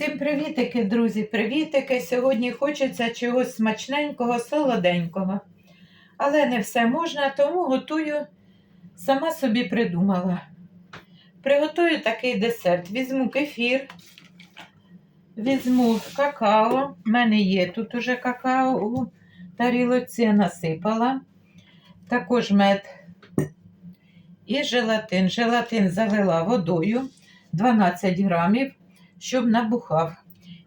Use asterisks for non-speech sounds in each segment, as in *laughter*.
Всім привітики, друзі, привітики. Сьогодні хочеться чогось смачненького, солоденького. Але не все можна, тому готую, сама собі придумала. Приготую такий десерт. Візьму кефір, візьму какао. У мене є тут уже какао у тарілоці насипала. Також мед і желатин. Желатин залила водою 12 грамів щоб набухав.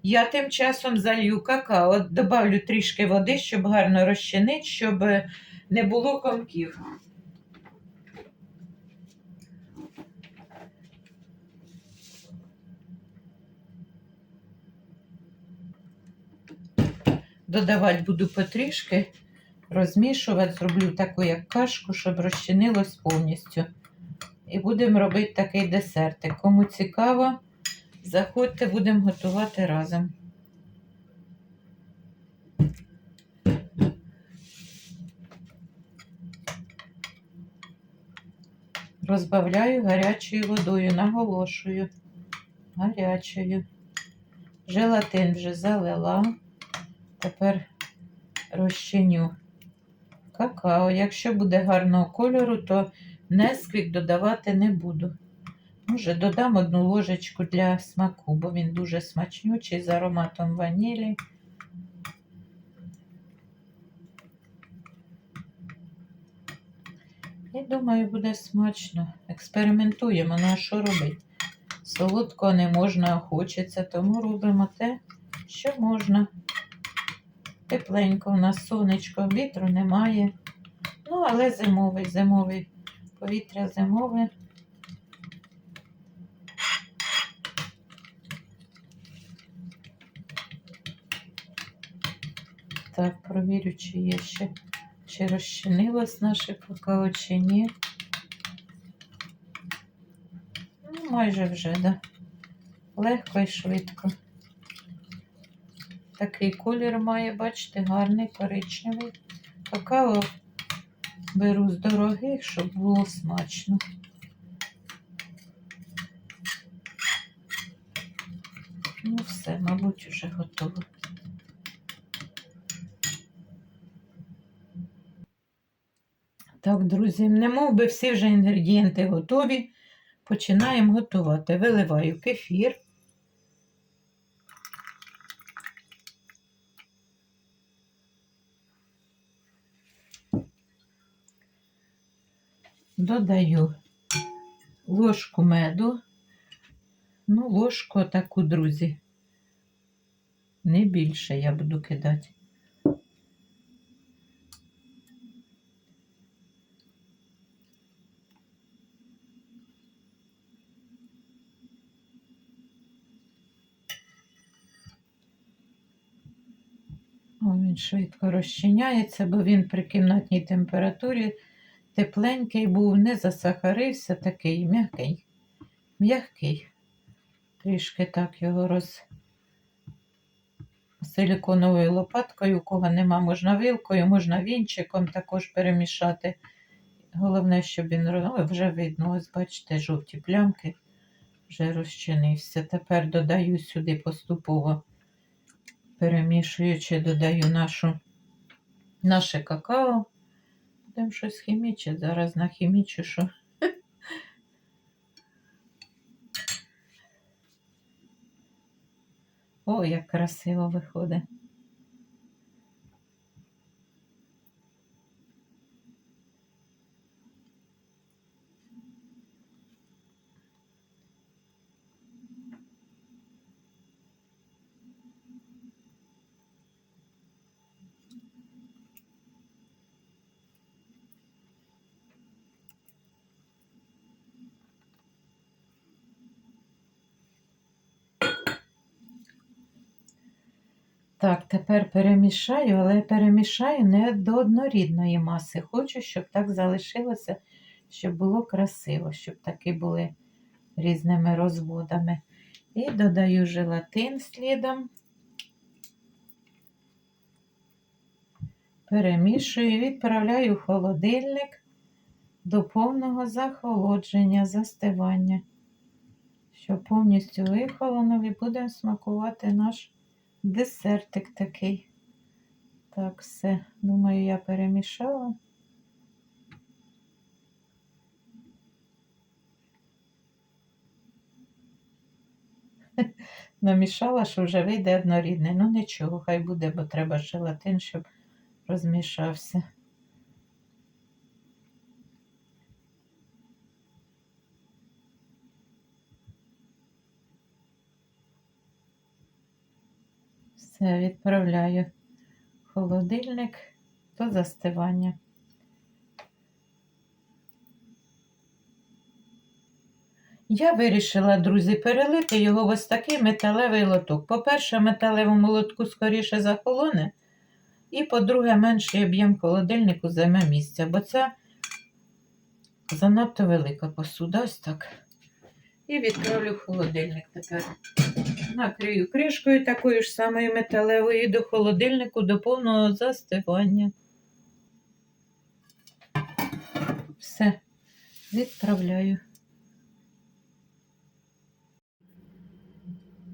Я тим часом залью какао, добавлю трішки води, щоб гарно розчинити, щоб не було комків. Додавати буду потрішки, розмішувати, зроблю таку як кашку, щоб розчинилось повністю. І будемо робити такий десертик. Кому цікаво, Заходьте, будемо готувати разом. Розбавляю гарячою водою, наголошую, гарячою. Желатин вже залила. Тепер розчиню какао. Якщо буде гарного кольору, то несквік додавати не буду. Може, додам одну ложечку для смаку, бо він дуже смачнючий з ароматом ванілі. І думаю, буде смачно. Експериментуємо, ну а що робити? Солодко не можна, а хочеться, тому робимо те, що можна. Тепленько у нас сонечко, вітру немає. Ну, але зимовий, зимовий повітря зимове. Так, провірю, чи є ще, чи розчинилось наше какао, чи ні. Ну, майже вже, да. Легко і швидко. Такий колір має, бачите, гарний, коричневий. Какао беру з дорогих, щоб було смачно. Ну, все, мабуть, вже готово. Так, друзі, не мов би всі вже інгредієнти готові. Починаємо готувати. Виливаю кефір. Додаю ложку меду. Ну, ложку таку, друзі. Не більше я буду кидати. Він швидко розчиняється, бо він при кімнатній температурі тепленький був, не засахарився, такий м'який. М'який. Трішки так його роз силіконовою лопаткою, у кого нема, можна вилкою, можна вінчиком також перемішати. Головне, щоб він Ой, вже видно, ось бачите, жовті плямки вже розчинився. Тепер додаю сюди поступово перемішуючи, додаю нашу, наше какао. Будемо щось хімічити. Зараз нахімічу, що. *laughs* О, як красиво виходить. Так, тепер перемішаю, але перемішаю не до однорідної маси. Хочу, щоб так залишилося, щоб було красиво, щоб такі були різними розводами. І додаю желатин слідом. Перемішую відправляю в холодильник до повного захолодження, застивання, Що повністю вихолонув і будемо смакувати наш десертик такий. Так, все. Думаю, я перемішала. *laughs* Намішала, що вже вийде однорідний. Ну нічого, хай буде, бо треба желатин, щоб розмішався. Все, відправляю в холодильник до застивання. Я вирішила, друзі, перелити його в ось такий металевий лоток. По-перше, металевому лотку скоріше захолоне, і, по-друге, менший об'єм холодильнику займе місця, бо це занадто велика посуда, ось так. І відправлю в холодильник тепер. Накрию кришкою такою ж самою металевою до холодильнику до повного застивання. Все, відправляю.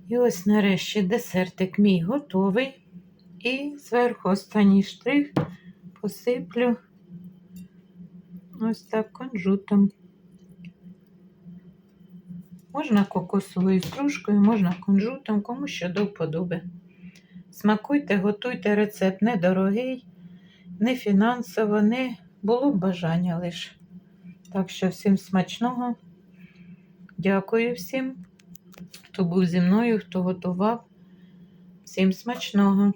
І ось нарешті десертик мій готовий. І зверху останній штрих посиплю ось так кунжутом. Можна кокосовою стружкою, можна кунжутом, кому що до вподоби. Смакуйте, готуйте рецепт недорогий, не фінансово, не було б бажання лише. Так що всім смачного. Дякую всім, хто був зі мною, хто готував. Всім смачного!